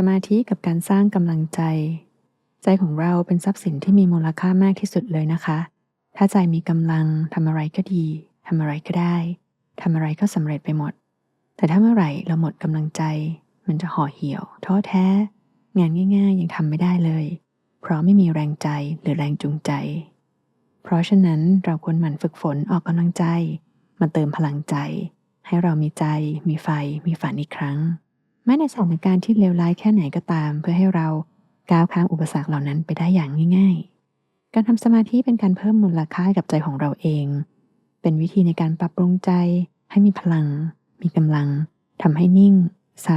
สมาธิกับการสร้างกำลังใจ ใจของเราเป็นทรัพย์สินที่มีมูลค่ามากที่สุดเลยนะคะ ถ้าใจมีกำลังทำอะไรก็ดีทำอะไรก็ได้ทำอะไรก็สำเร็จไปหมด แต่ถ้าเมื่อไหร่เราหมดกำลังใจ มันจะห่อเหี่ยว ท้อแท้ งานง่าย ๆ ยังทำไม่ได้เลย เพราะไม่มีแรงใจหรือแรงจูงใจ เพราะฉะนั้นเราควรหมั่นฝึกฝนออกกำลังใจ มาเติมพลังใจ ให้เรามีใจ มีไฟ มีฝันอีกครั้ง แม้ในสถานการณ์ที่เลวร้ายแค่ไหนก็ตาม เพื่อให้เราก้าวข้ามอุปสรรคเหล่านั้นไปได้อย่างง่าย ๆ การทำสมาธิเป็นการเพิ่มมูลค่ากับใจของเราเอง เป็นวิธีในการปรับปรุงใจ ให้มีพลัง มีกำลังทำให้นิ่งใส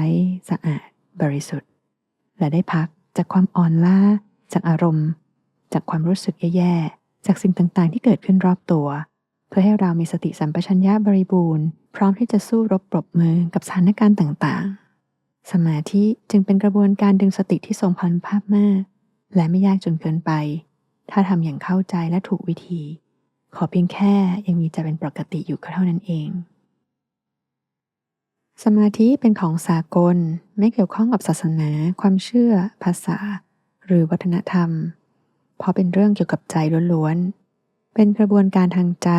สะอาด บริสุทธิ์ และได้พักจากความอ่อนล้า จากอารมณ์ จากความรู้สึกแย่ๆ จากสิ่งต่างๆ ที่เกิดขึ้นรอบตัว เพื่อให้เรามีสติสัมปชัญญะบริบูรณ์ พร้อมที่จะสู้รบปรบมือกับสถานการณ์ต่างๆ สมาธิจึงเป็นกระบวนการดึงสติที่ทรงพลังภาพมาก และไม่ยากจนเกินไป ถ้าทำอย่างเข้าใจและถูกวิธี ขอเพียงแค่ยังมีใจเป็นปกติอยู่ก็เท่านั้นเอง สมาธิเป็นของสากลไม่เกี่ยวข้องกับศาสนา ความเชื่อ ภาษา หรือวัฒนธรรม เพราะเป็นเรื่องเกี่ยวกับใจล้วนๆ เป็นกระบวนการทางใจ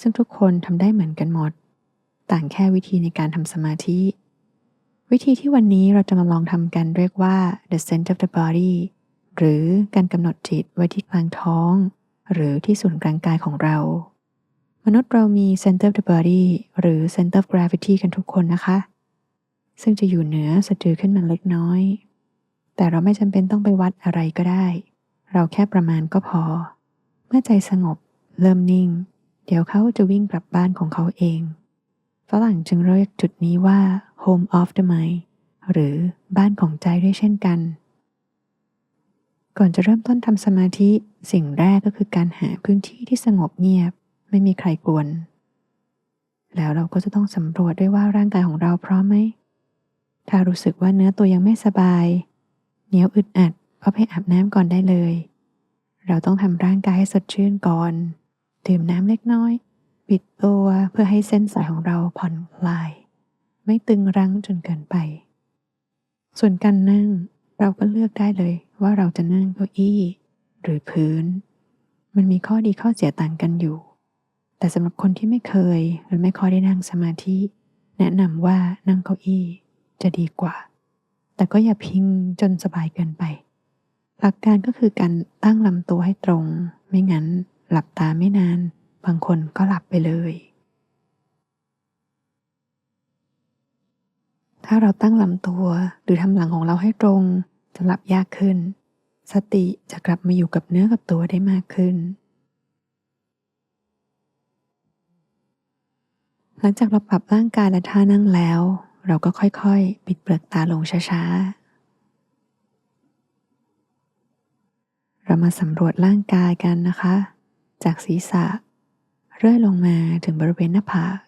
ซึ่งทุกคนทำได้เหมือนกันหมด ต่างแค่วิธีในการทำสมาธิ วิธีที่วันนี้เราจะมาลองทำกันเรียกว่า the center of the body หรือการกำหนดจิตไว้ที่กลางท้อง หรือที่ศูนย์กลางกายของเรา มนุษย์เรามี center of the body หรือ center of gravity กันทุกคนนะคะ ซึ่งจะอยู่เหนือสะดือขึ้นมาเล็กน้อย แต่เราไม่จำเป็นต้องไปวัดอะไรก็ได้ เราแค่ประมาณก็พอ เมื่อใจสงบ เริ่มนิ่ง เดี๋ยวเขาจะวิ่งกลับบ้านของเขาเอง ฝรั่งจึงเรียกจุดนี้ว่า home of the mind หรือบ้านของใจด้วยเช่นกัน ก่อนจะเริ่มต้นทำสมาธิสิ่งแรกก็คือการหาพื้นที่ที่สงบเงียบ ไม่มีใครกวน แล้วเราก็จะต้องสำรวจด้วยว่าร่างกายของเราพร้อมไหม ถ้ารู้สึกว่าเนื้อตัวยังไม่สบาย เหนียวอึดอัดก็ไปอาบน้ำก่อนได้เลย เราต้องทำร่างกายให้สดชื่นก่อน ดื่มน้ำเล็กน้อย ปิดตัวเพื่อให้เส้นสายของเราผ่อนคลาย ไม่ตึงรั้งจนเกินไป ส่วนการนั่งเราก็เลือกได้เลยว่าเราจะนั่งเก้าอี้ หรือพื้น มันมีข้อดีข้อเสียต่างกันอยู่ แต่สำหรับคนที่ไม่เคยหรือไม่ค่อยได้นั่งสมาธิ แนะนำว่านั่งเก้าอี้จะดีกว่า แต่ก็อย่าพิงจนสบายเกินไป หลักการก็คือการตั้งลำตัวให้ตรง ไม่งั้นหลับตาไม่นาน บางคนก็หลับไปเลย ถ้าเราตั้งลำตัวหรือทำหลังของเราให้ตรงจะหลับยากขึ้น สติจะกลับมาอยู่กับเนื้อกับตัวได้มากขึ้น หลังจากเราปรับร่างกายและท่านั่งแล้ว เราก็ค่อยๆ ปิดเปลือกตาลงช้าๆเรามาสำรวจร่างกายกันนะคะ จากศีรษะ เรื่อยลงมาถึงบริเวณหน้าผาก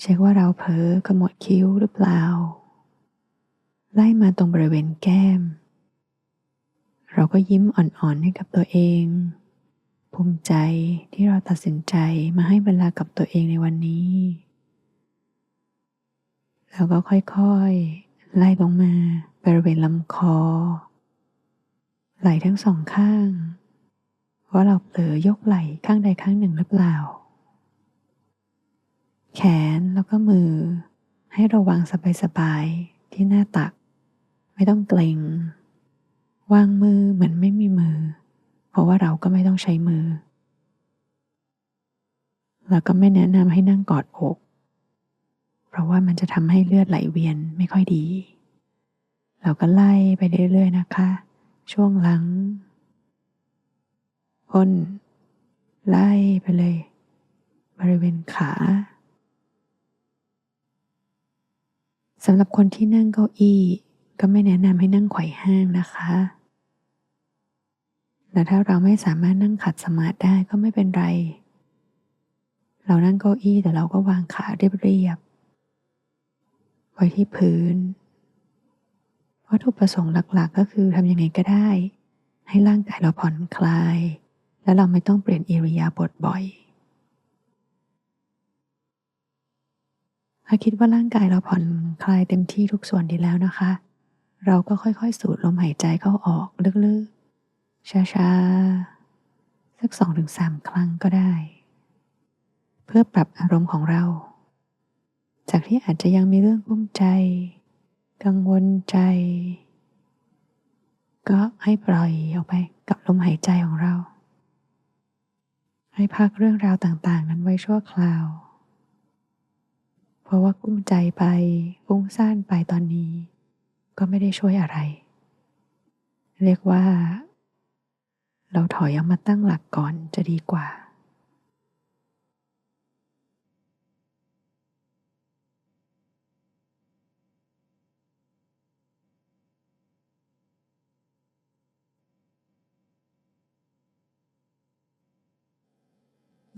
เช็คว่าเราเผลอขมวดคิ้วหรือเปล่า ไล่มาตรงบริเวณแก้ม เราก็ยิ้มอ่อนๆให้กับตัวเอง ภูมิใจที่เราตัดสินใจมาให้เวลากับตัวเองในวันนี้ แล้วก็ค่อยๆ ไล่ลงมาบริเวณลำคอ ไหล่ทั้งสองข้าง ว่าเราเผลอยกไหล่ข้างใดข้างหนึ่งหรือเปล่า แขนแล้วก็มือ ให้ราวางสบายๆที่หน้าตัก ไม่ต้องเกรงวางมือเหมือนไม่มีมือ เพราะว่าเราก็ไม่ต้องใช้มือ แล้วก็ไม่แนะนำให้นั่งกอดอก เพราะว่ามันจะทำให้เลือดไหลเวียนไม่ค่อยดี เราก็ไล่ไปเรื่อยๆนะคะ ช่วงหลัง พ้น ไล่ไปเลย บริเวณขาสำหรับคนที่นั่งเก้าอี้ก็ไม่แนะนำให้นั่งไขว่ห้างนะคะและถ้าเราไม่สามารถนั่งขัดสมาธิได้ก็ไม่เป็นไร เรานั่งเก้าอี้แต่เราก็วางขาเรียบๆไว้ที่พื้น วัตถุประสงค์หลักๆ ก็คือทำยังไงก็ได้ ให้ร่างกายเราผ่อนคลาย และเราไม่ต้องเปลี่ยนอิริยาบถบ่อย ถ้าคิดว่าร่างกายเราผ่อนคลายเต็มที่ทุกส่วนดีแล้วนะคะ เราก็ค่อยๆ สูดลมหายใจเข้าออกลึกๆ ช้าๆ สักสองถึงสามครั้งก็ได้ เพื่อปรับอารมณ์ของเรา จากที่อาจจะยังมีเรื่องกุ้มใจ กังวลใจ ก็ให้ปล่อยออกไปกับลมหายใจของเรา ให้พักเรื่องราวต่างๆ นั้นไว้ชั่วคราว เพราะว่ากุ้มใจไปฟุ้งซ่านไปตอนนี้ ก็ไม่ได้ช่วยอะไร เรียกว่า เราถอยออกมาตั้งหลักก่อนจะดีกว่า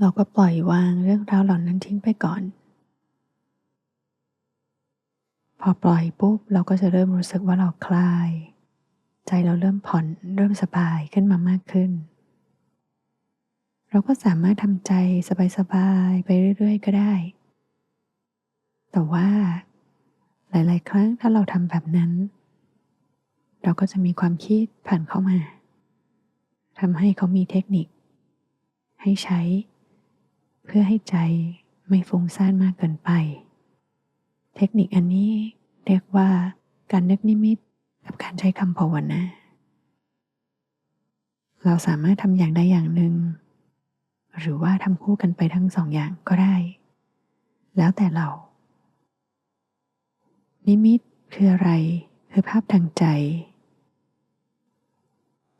เราก็ปล่อยวางเรื่องราวเหล่านั้นทิ้งไปก่อน พอปล่อยปุ๊บเราก็จะเริ่มรู้สึกว่าเราคลาย ใจเราเริ่มผ่อนเริ่มสบายขึ้นมามากขึ้น เราก็สามารถทำใจสบายๆไปเรื่อย ๆ ก็ได้ แต่ว่าหลาย ๆ ครั้งถ้าเราทำแบบนั้น เราก็จะมีความคิดผ่านเข้ามาทำให้เขามีเทคนิค ให้ใช้ เพื่อให้ใจไม่ฟุ้งซ่านมากเกินไป เทคนิคอันนี้เรียกว่าการนึกนิมิตกับการใช้คำภาวนาเราสามารถทำอย่างใดอย่างหนึ่ง หรือว่าทำคู่กันไปทั้งสองอย่างก็ได้ แล้วแต่เรา นิมิตคืออะไรคือภาพทางใจ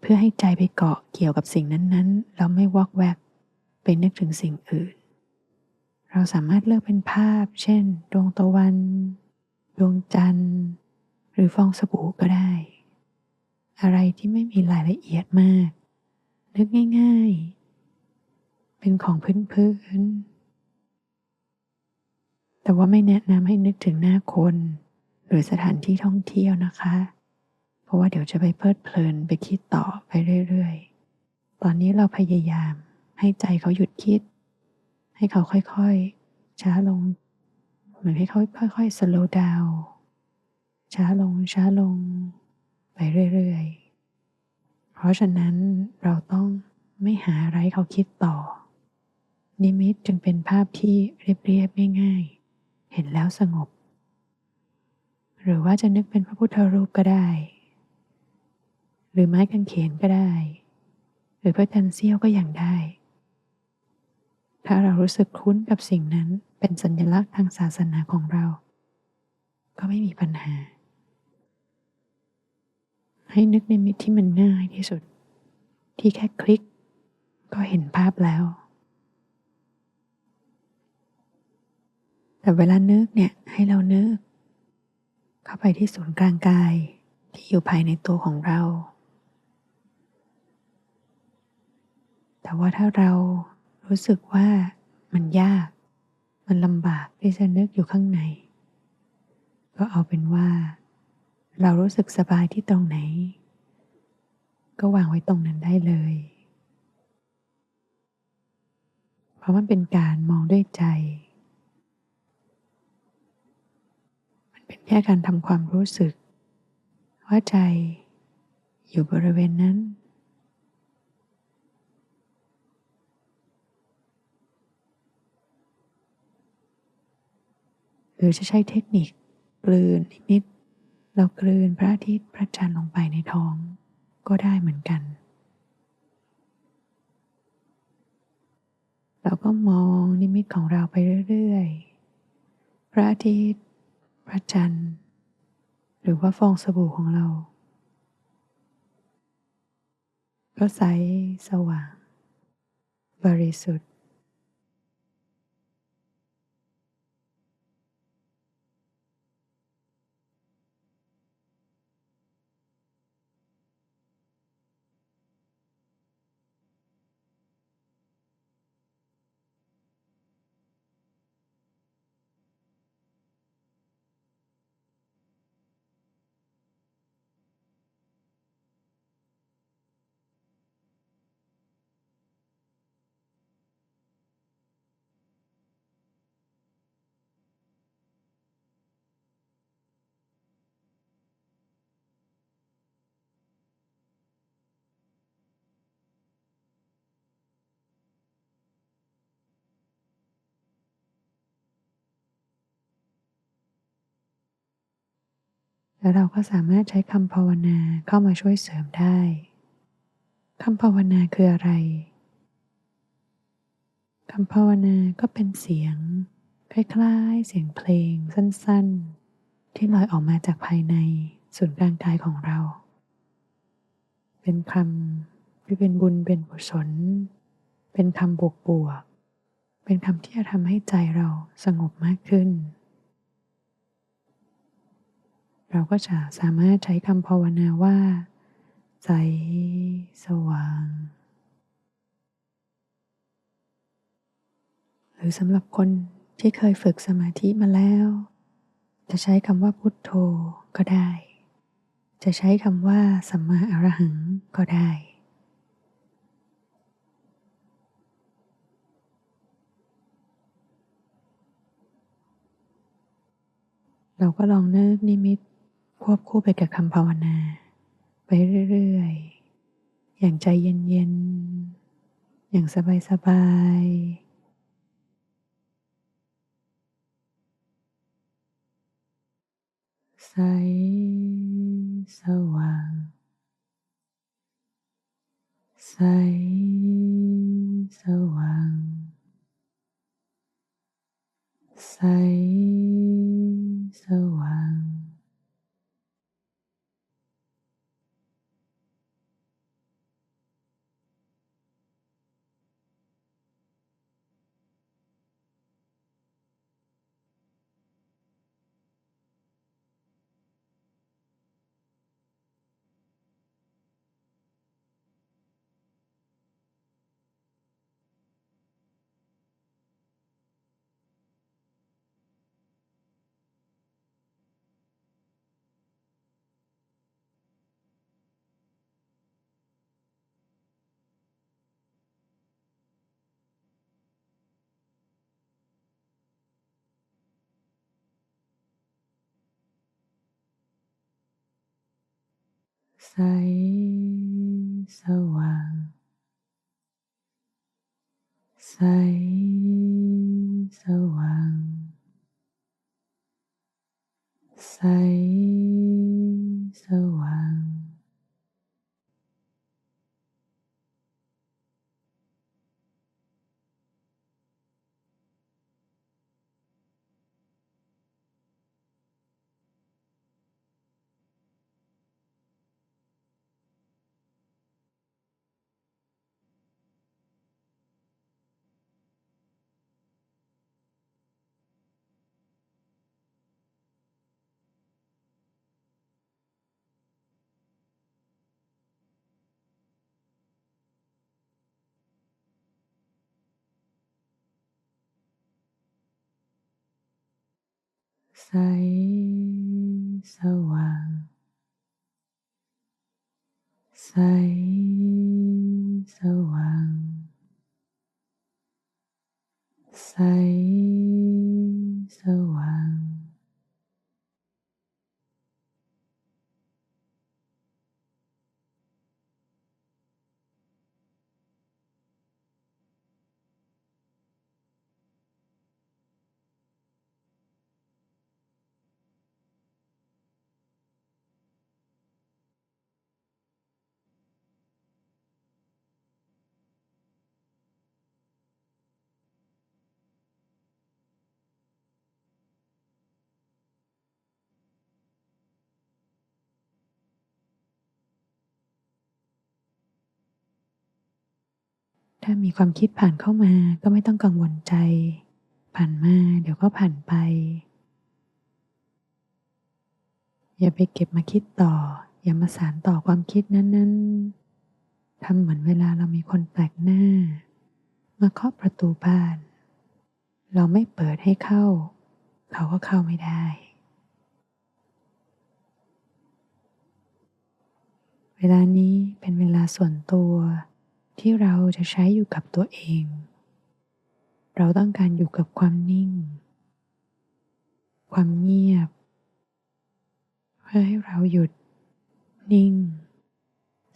เพื่อให้ใจไปเกาะเกี่ยวกับสิ่งนั้นๆ แล้วไม่วอกแวกไปนึกถึงสิ่งอื่น เราสามารถเลือกเป็นภาพ เช่น ดวงตะวัน ดวงจันทร์ หรือฟองสบู่ก็ได้ อะไรที่ไม่มีรายละเอียดมาก นึกง่าย ๆ เป็นของพื้นๆ แต่ว่าไม่แนะนำให้นึกถึงหน้าคน หรือสถานที่ท่องเที่ยวนะคะ เพราะว่าเดี๋ยวจะไปเพลิดเพลินไปคิดต่อไปเรื่อย ๆ ตอนนี้เราพยายามให้ใจเขาหยุดคิด ให้เขาค่อยๆ ช้าลง เหมือนให้เขาค่อยๆ slow down ช้าลงช้าลง ไปเรื่อยๆ เพราะฉะนั้นเราต้องไม่หาอะไรเขาคิดต่อ นิมิตจึงเป็นภาพที่เรียบๆง่ายๆ เห็นแล้วสงบ หรือว่าจะนึกเป็นพระพุทธรูปก็ได้ หรือไม้กางเขนก็ได้ หรือพระจันทร์เสี้ยวก็อย่างได้ ถ้าเรารู้สึกคุ้นกับสิ่งนั้นเป็นสัญลักษณ์ทางศาสนาของเรา ก็ไม่มีปัญหา ให้นึกในมิตที่มันง่ายที่สุด ที่แค่คลิก ก็เห็นภาพแล้ว แต่เวลานึกเนี่ยให้เรานึก เข้าไปที่ศูนย์กลางกายที่อยู่ภายในตัวของเรา แต่ว่าถ้าเรา รู้สึกว่ามันยาก มันลำบากที่จะนึกอยู่ข้างใน ก็เอาเป็นว่า เรารู้สึกสบายที่ตรงไหน ก็วางไว้ตรงนั้นได้เลย เพราะมันเป็นการมองด้วยใจ มันเป็นแค่การทำความรู้สึก ว่าใจอยู่บริเวณนั้น หรือจะใช้เทคนิคกลืนนิดเรากลืนพระอาทิตย์พระจันทร์ลงไปในท้อง ก็ได้เหมือนกัน เราก็มองนิมิตของเราไปเรื่อยๆ พระอาทิตย์ พระจันทร์ หรือว่าฟองสบู่ของเรา ก็ใสสว่าง บริสุทธิ์ แล้วเราก็สามารถใช้คำภาวนาเข้ามาช่วยเสริมได้คำภาวนาคืออะไรคำภาวนาก็เป็นเสียง คล้ายๆ เสียงเพลงสั้นๆ ที่ลอยออกมาจากภายในศูนย์กลางกายของเรา เป็นคำที่เป็นบุญเป็นกุศล เป็นคำบวกบวก เป็นคำที่จะทำให้ใจเราสงบมากขึ้น เราก็จะสามารถใช้คำภาวนาว่า ใจสว่าง หรือสำหรับคนที่เคยฝึกสมาธิมาแล้ว จะใช้คำว่าพุทโธก็ได้ จะใช้คำว่าสัมมาอรหังก็ได้ เราก็ลองเนิกนิมิต ควบคู่ไปกับคำภาวนา ไปเรื่อยๆ อย่างใจเย็นๆ อย่างสบายๆใสสว่างใสสว่างใสสว่าง ใสสว่างใสส ใสสว่าง ใสสว่าง ใส ถ้ามีความคิดผ่านเข้ามาก็ไม่ต้องกังวลใจ ผ่านมาเดี๋ยวก็ผ่านไป อย่าไปเก็บมาคิดต่อ อย่ามาสารต่อความคิดนั้น ๆทำเหมือนเวลาเรามีคนแปลกหน้า มาเคาะประตูบ้าน เราไม่เปิดให้เข้า เขาก็เข้าไม่ได้ เวลานี้เป็นเวลาส่วนตัว ที่เราจะใช้อยู่กับตัวเอง เราต้องการอยู่กับความนิ่ง ความเงียบ เพื่อให้เราหยุด นิ่ง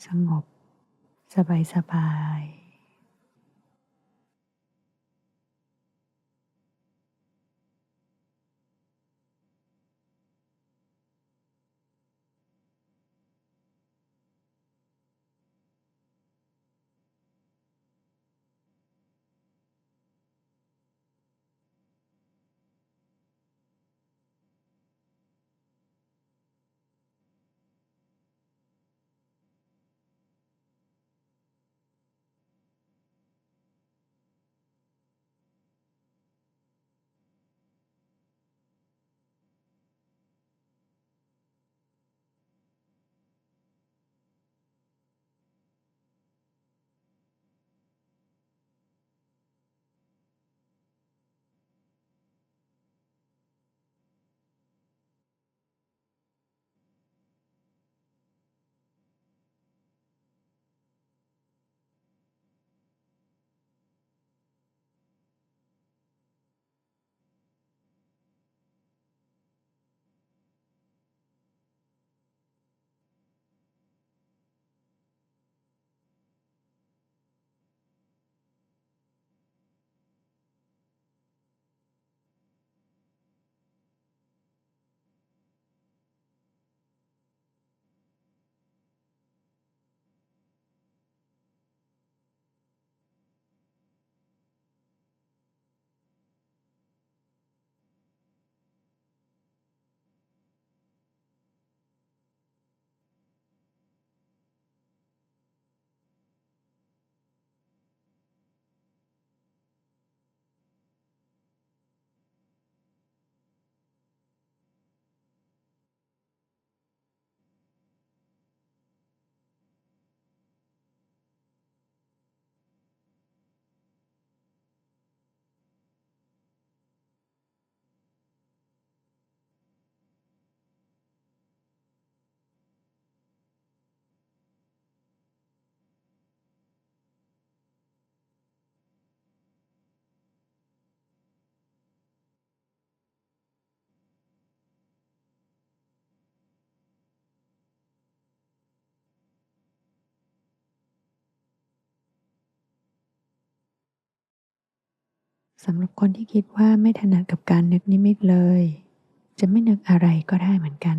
สงบ สบายสบาย สำหรับคนที่คิดว่าไม่ถนัดกับการนึกนิมิตเลย จะไม่นึกอะไรก็ได้เหมือนกัน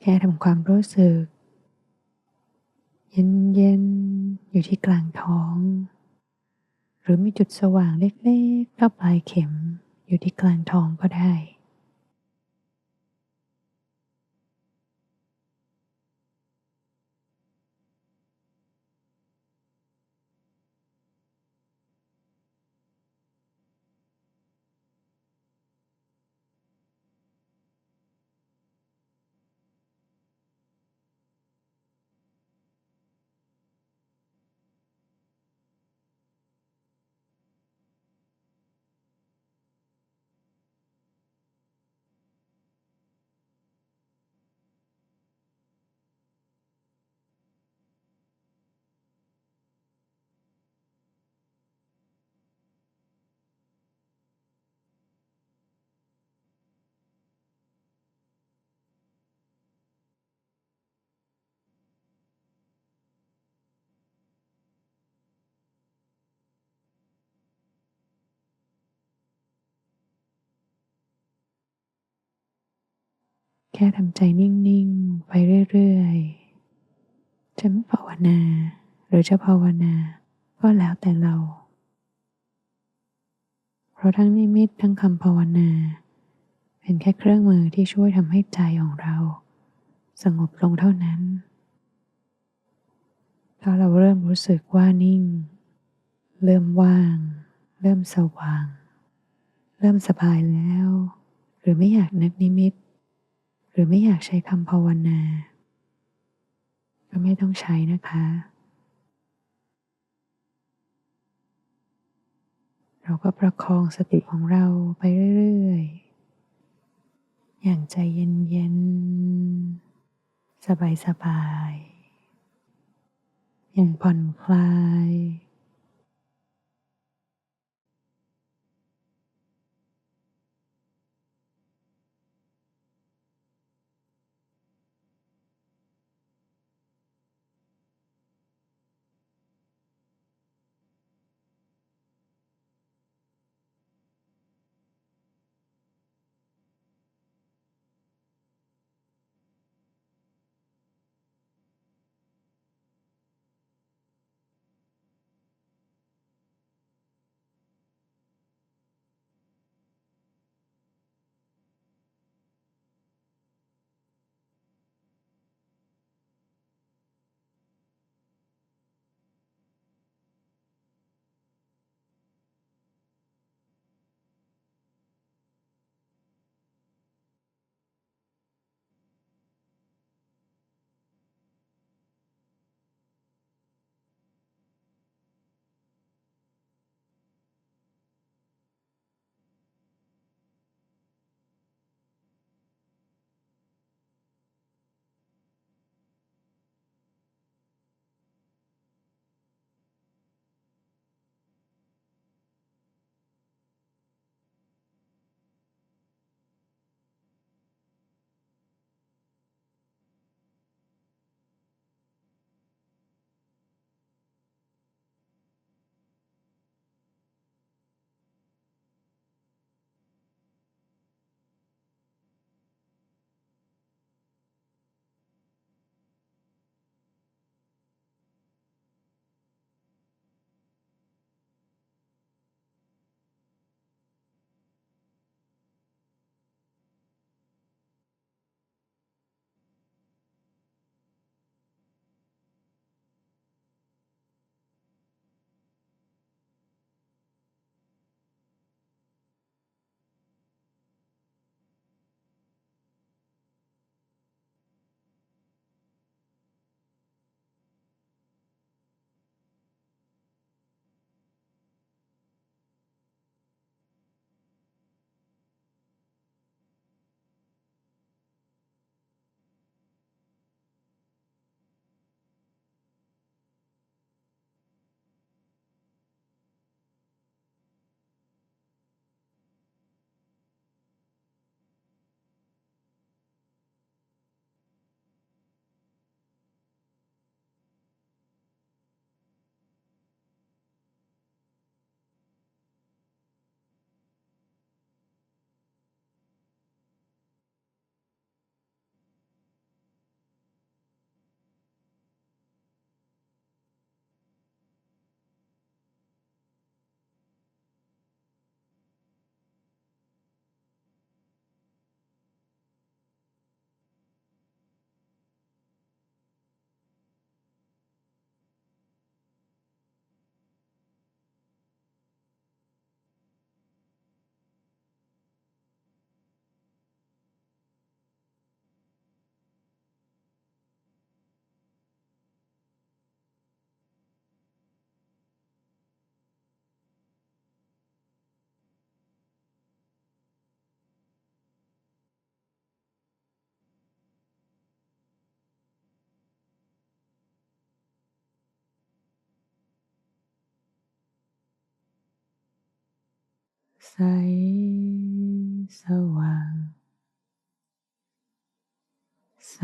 แค่ทำความรู้สึก เย็นๆอยู่ที่กลางท้อง หรือมีจุดสว่างเล็กๆรอบปลายเข็มอยู่ที่กลางท้องก็ได้ ค่ทำใจนิ่ง ๆ ไปเรื่อย ๆ จะไม่ภาวนา หรือจะภาวนา ก็แล้วแต่เรา เพราะทั้งนิมิตทั้งคำภาวนา เป็นแค่เครื่องมือที่ช่วยทำให้ใจของเรา สงบลงเท่านั้น ถ้าเราเริ่มรู้สึกว่านิ่ง เริ่มว่าง เริ่มสว่าง เริ่มสบายแล้ว หรือไม่อยากนึกนิมิต หรือไม่อยากใช้คำภาวนา ก็ไม่ต้องใช้นะคะ เราก็ประคองสติของเราไปเรื่อยๆ อย่างใจเย็นๆ สบายๆ อย่างผ่อนคลาย ใสสว่างใส